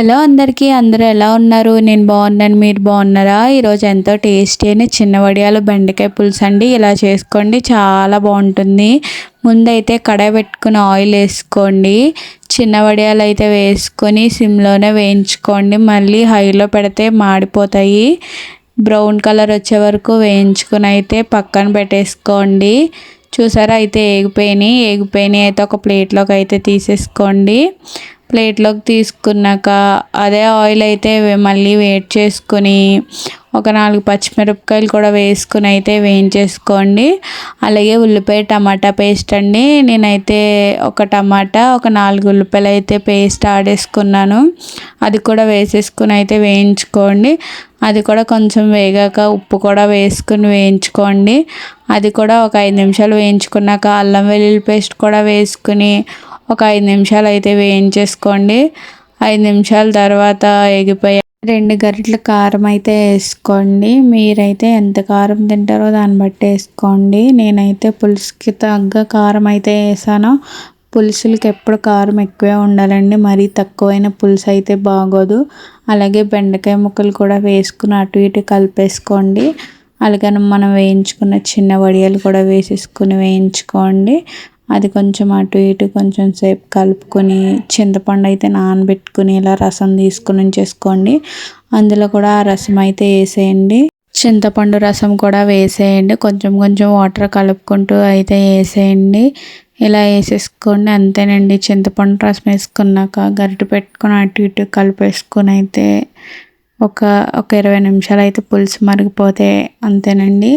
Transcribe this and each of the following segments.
Hello అందరికీ అందరూ ఎలా ఉన్నారు? నేను బాగున్నాను మీరు బాగున్నారా? ఈరోజు ఎంతో టేస్టీ అని చిన్న వడియాలు బెండకాయ పులుసు అండి. ఇలా చేసుకోండి చాలా బాగుంటుంది. ముందైతే కడాయి పెట్టుకుని ఆయిల్ వేసుకోండి. చిన్న వడియాలు అయితే వేసుకొని సిమ్లోనే వేయించుకోండి. మళ్ళీ హైలో పెడితే మాడిపోతాయి. బ్రౌన్ కలర్ వచ్చే వరకు వేయించుకుని అయితే పక్కన పెట్టేసుకోండి. చూసారా అయితే ఏగిపోయినాయి. ఏగిపోయినాయి అయితే ఒక ప్లేట్లోకి అయితే తీసేసుకోండి. ప్లేట్లోకి తీసుకున్నాక అదే ఆయిల్ అయితే మళ్ళీ వేడి చేసుకుని ఒక నాలుగు పచ్చిమిరపకాయలు కూడా వేసుకుని అయితే వేయించేసుకోండి. అలాగే ఉల్లిపాయ టమాటా పేస్ట్ అండి. నేనైతే ఒక టమాటా ఒక నాలుగు ఉల్లిపాయలు అయితే పేస్ట్ ఆడేసుకున్నాను అది కూడా వేసేసుకుని అయితే వేయించుకోండి. అది కూడా కొంచెం వేగాక ఉప్పు కూడా వేసుకుని వేయించుకోండి. అది కూడా ఒక ఐదు నిమిషాలు వేయించుకున్నాక అల్లం వెల్లుల్లి పేస్ట్ కూడా వేసుకుని ఒక ఐదు నిమిషాలు అయితే వేయించేసుకోండి. ఐదు నిమిషాల తర్వాత ఎగిపోయా రెండు గరిటల కారం అయితే వేసుకోండి. మీరైతే ఎంత కారం తింటారో దాన్ని బట్టి వేసుకోండి. నేనైతే పులుసుకి తగ్గ కారం అయితే వేసాను. పులుసులకి ఎప్పుడు కారం ఎక్కువే ఉండాలండి. మరీ తక్కువైన పులుసు అయితే బాగోదు. అలాగే బెండకాయ ముక్కలు కూడా వేసుకుని అటు ఇటు కలిపేసుకోండి. అలాగే మనం వేయించుకున్న చిన్న వడియాలు కూడా వేసేసుకుని వేయించుకోండి. అది కొంచెం అటు ఇటు కొంచెం సేపు కలుపుకొని చింతపండు అయితే నానబెట్టుకుని ఇలా రసం తీసుకుని ఉంచేసుకోండి. అందులో కూడా ఆ రసం అయితే వేసేయండి. చింతపండు రసం కూడా వేసేయండి. కొంచెం కొంచెం వాటర్ కలుపుకుంటూ అయితే వేసేయండి. ఇలా వేసేసుకోండి. అంతేనండి. చింతపండు రసం వేసుకున్నాక గరిటె పెట్టుకొని అటు ఇటు కలిపేసుకొని అయితే ఒక ఒక ఇరవై నిమిషాలు అయితే పులుసు మరిగిపోతే అంతేనండి.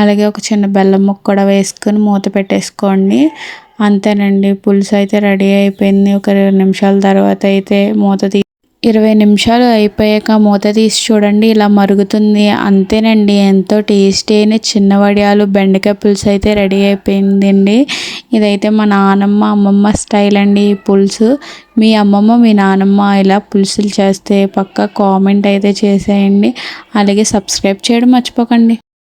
అలాగే ఒక చిన్న బెల్లం ముక్క కూడా వేసుకొని మూత పెట్టేసుకోండి. అంతేనండి పులుసు అయితే రెడీ అయిపోయింది. ఒక ఇరవై నిమిషాల తర్వాత అయితే మూత తీ ఇరవై నిమిషాలు అయిపోయాక మూత తీసి చూడండి ఇలా మరుగుతుంది. అంతేనండి ఎంతో టేస్టీ అయిన చిన్న వడియాలు బెండకాయ పులుసు అయితే రెడీ అయిపోయిందండి. ఇదైతే మా నానమ్మ అమ్మమ్మ స్టైల్ అండి ఈ పులుసు. మీ అమ్మమ్మ మీ నానమ్మ ఇలా పులుసులు చేస్తే పక్క కామెంట్ అయితే చేసేయండి. అలాగే సబ్స్క్రైబ్ చేయడం మర్చిపోకండి.